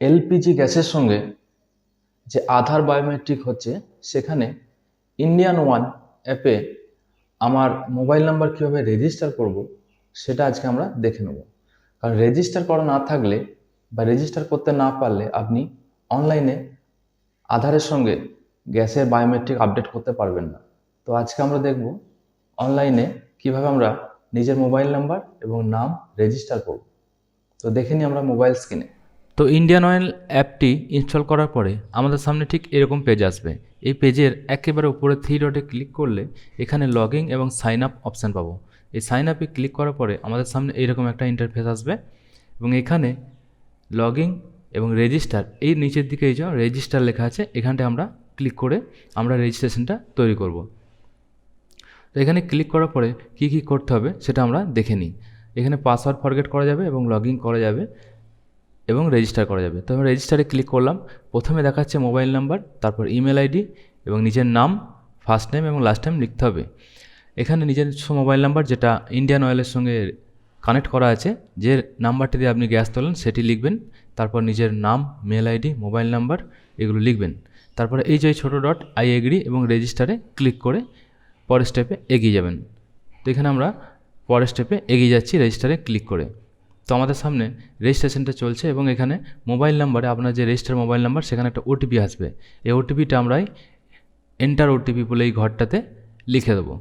LPG গ্যাসের সঙ্গে যে আধার বায়োমেট্রিক হচ্ছে, সেখানে ইন্ডিয়ান ওয়ান অ্যাপে আমার মোবাইল নাম্বার কীভাবে রেজিস্টার করব, সেটা আজকে আমরা দেখে নেব। কারণ রেজিস্টার করা না থাকলে বা রেজিস্টার করতে না পারলে আপনি অনলাইনে আধারের সঙ্গে গ্যাসের বায়োমেট্রিক আপডেট করতে পারবেন না। তো আজকে আমরা দেখব অনলাইনে কীভাবে আমরা নিজের মোবাইল নাম্বার এবং নাম রেজিস্টার করব। তো দেখে নিই আমরা মোবাইল স্ক্রিনে তো ইন্ডিয়ান অয়েল অ্যাপটি ইনস্টল করার পরে আমাদের সামনে ঠিক এরকম পেজ আসবে। এই পেজের একেবারে উপরে থ্রি ডটে ক্লিক করলে এখানে লগ এবং সাইন আপ অপশান পাবো। এই সাইন আপে ক্লিক করার পরে আমাদের সামনে এইরকম একটা ইন্টারফেস আসবে এবং এখানে লগ এবং রেজিস্টার এই নিচের দিকে এই যে রেজিস্টার লেখা আছে, এখানটায় আমরা ক্লিক করে আমরা রেজিস্ট্রেশনটা তৈরি করব। তো এখানে ক্লিক করার পরে কি কি করতে হবে সেটা আমরা দেখে নিই। এখানে পাসওয়ার্ড ফরগেট করা যাবে এবং লগ করা যাবে। এবং রেজিস্টার করা যাবে। তো আমি রেজিস্টারে ক্লিক করলাম। প্রথমে দেখাচ্ছে মোবাইল নাম্বার তারপর ইমেল আইডি এবং নিজের নাম ফার্স্ট নেম এবং লাস্ট টাইম লিখতে হবে। এখানে নিজের মোবাইল নাম্বার যেটা ইন্ডিয়ান অয়েলের সঙ্গে কানেক্ট করা আছে, যে নাম্বারটি দিয়ে আপনি গ্যাস তোলেন সেটি লিখবেন। তারপর নিজের নাম মেল আইডি মোবাইল নাম্বার এগুলো লিখবেন। তারপরে এই যে ছোটো ডট আই এগ্রি এবং রেজিস্টারে ক্লিক করে পরের স্টেপে এগিয়ে যাবেন। তো এখানে আমরা পরের স্টেপে এগিয়ে যাচ্ছি রেজিস্টারে ক্লিক করে। তো আমাদের সামনে রেজিস্ট্রেশনটা চলছে এবং এখানে মোবাইল নাম্বারে আপনার যে রেজিস্টার মোবাইল নাম্বার সেখানে একটা ওটিপি আসবে। এই ওটিপিটা আমরা এন্টার ওটিপি বলে এই ঘরটাতে লিখে দেবো।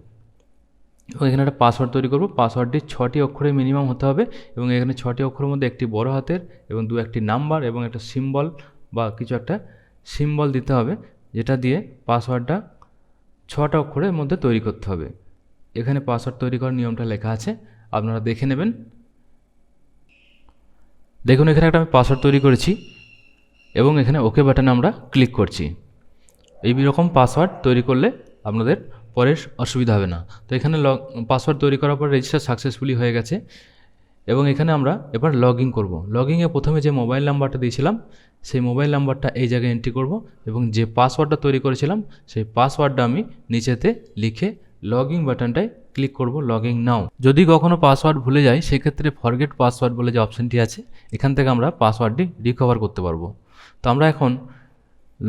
এবং এখানে একটা পাসওয়ার্ড তৈরি করব। পাসওয়ার্ডটি ছটি অক্ষরে মিনিমাম হতে হবে এবং এখানে ছটি অক্ষরের মধ্যে একটি বড় হাতের এবং দু একটি নাম্বার এবং একটা সিম্বল বা কিছু একটা সিম্বল দিতে হবে, যেটা দিয়ে পাসওয়ার্ডটা ছটা অক্ষরের মধ্যে তৈরি করতে হবে। এখানে পাসওয়ার্ড তৈরি করার নিয়মটা লেখা আছে। আপনারা দেখে নেবেন। দেখুন, এখানে একটা আমি পাসওয়ার্ড তৈরি করেছি এবং এখানে ওকে বাটনে আমরা ক্লিক করছি। এই রকম পাসওয়ার্ড তৈরি করলে আপনাদের পরে অসুবিধা হবে না। তো এখানে লগ পাসওয়ার্ড তৈরি করার পর রেজিস্টার সাকসেসফুলি হয়ে গেছে এবং এখানে আমরা এবার লগ ইন করব। লগ ইনে প্রথমে যে মোবাইল নাম্বারটা দিয়েছিলাম, সেই মোবাইল নাম্বারটা এই জায়গায় এন্ট্রি করব এবং যে পাসওয়ার্ডটা তৈরি করেছিলাম, সেই পাসওয়ার্ডটা আমি নিচেতে লিখে লগ ইন বাটনটায় ক্লিক করব লগ নাও যদি কখনও পাসওয়ার্ড ভুলে যাই, সেক্ষেত্রে ফরগেট পাসওয়ার্ড বলে যে অপশানটি আছে, এখান থেকে আমরা পাসওয়ার্ডটি রিকভার করতে পারব। তো আমরা এখন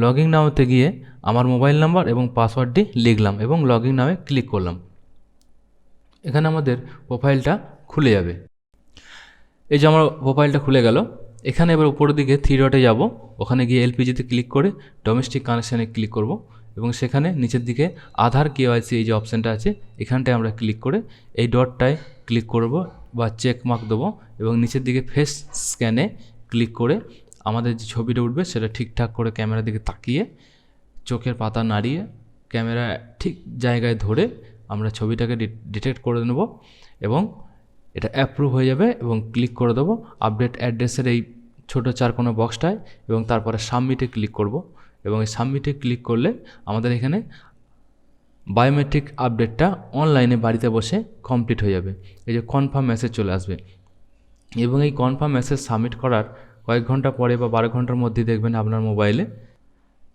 লগ নাওতে গিয়ে আমার মোবাইল নাম্বার এবং পাসওয়ার্ডটি লিখলাম এবং লগ নামে ক্লিক করলাম। এখানে আমাদের প্রোফাইলটা খুলে যাবে। এই যে আমার প্রোফাইলটা খুলে গেল, এখানে এবার উপরের দিকে থ্রি ডটে যাব, ওখানে গিয়ে এলপিজিতে ক্লিক করে ডোমেস্টিক কানেকশানে ক্লিক করব। এবং সেখানে নিচের দিকে আধার কেওয়াইসি এই যে অপশানটা আছে, এখানটায় আমরা ক্লিক করে এই ডটটায় ক্লিক করব বা চেক মার্ক দেবো এবং নিচের দিকে ফেস স্ক্যানে ক্লিক করে আমাদের যে ছবিটা উঠবে সেটা ঠিকঠাক করে ক্যামেরার দিকে তাকিয়ে, চোখের পাতা নাড়িয়ে ক্যামেরা ঠিক জায়গায় ধরে আমরা ছবিটাকে ডিটেক্ট করে নেব এবং এটা অ্যাপ্রুভ হয়ে যাবে এবং ক্লিক করে দেবো। আপডেট অ্যাড্রেসের এই ছোটো চার কোনো বক্সটায় এবং তারপরে সাবমিটে ক্লিক করব। এবং এই সাবমিটে ক্লিক করলে আমাদের এখানে বায়োমেট্রিক আপডেটটা অনলাইনে বাড়িতে বসে কমপ্লিট হয়ে যাবে। এই যে কনফার্ম মেসেজ চলে আসবে। এবং এই কনফার্ম মেসেজ সাবমিট করার কয়েক ঘণ্টা পরে বা বারো ঘণ্টার মধ্যেই দেখবেন আপনার মোবাইলে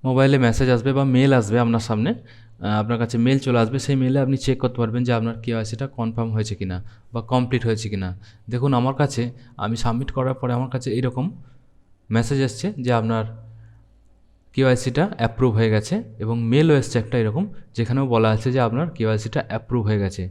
মোবাইলে মেসেজ আসবে বা মেল আসবে আপনার সামনে। আপনার কাছে মেল চলে আসবে। সেই মেলে আপনি চেক করতে পারবেন যে আপনার কেওয়াইসিটা কনফার্ম হয়েছে কিনা বা কমপ্লিট হয়েছে কিনা। দেখুন, আমার কাছে, আমি সাবমিট করার পরে আমার কাছে এরকম মেসেজ এসছে যে আপনার কেওয়াইসিটা অ্যাপ্রুভ হয়ে গেছে এবং মেলও এসছে একটা এরকম, যেখানেও বলা আছে যে আপনার কেওয়াইসিটা অ্যাপ্রুভ হয়ে গেছে।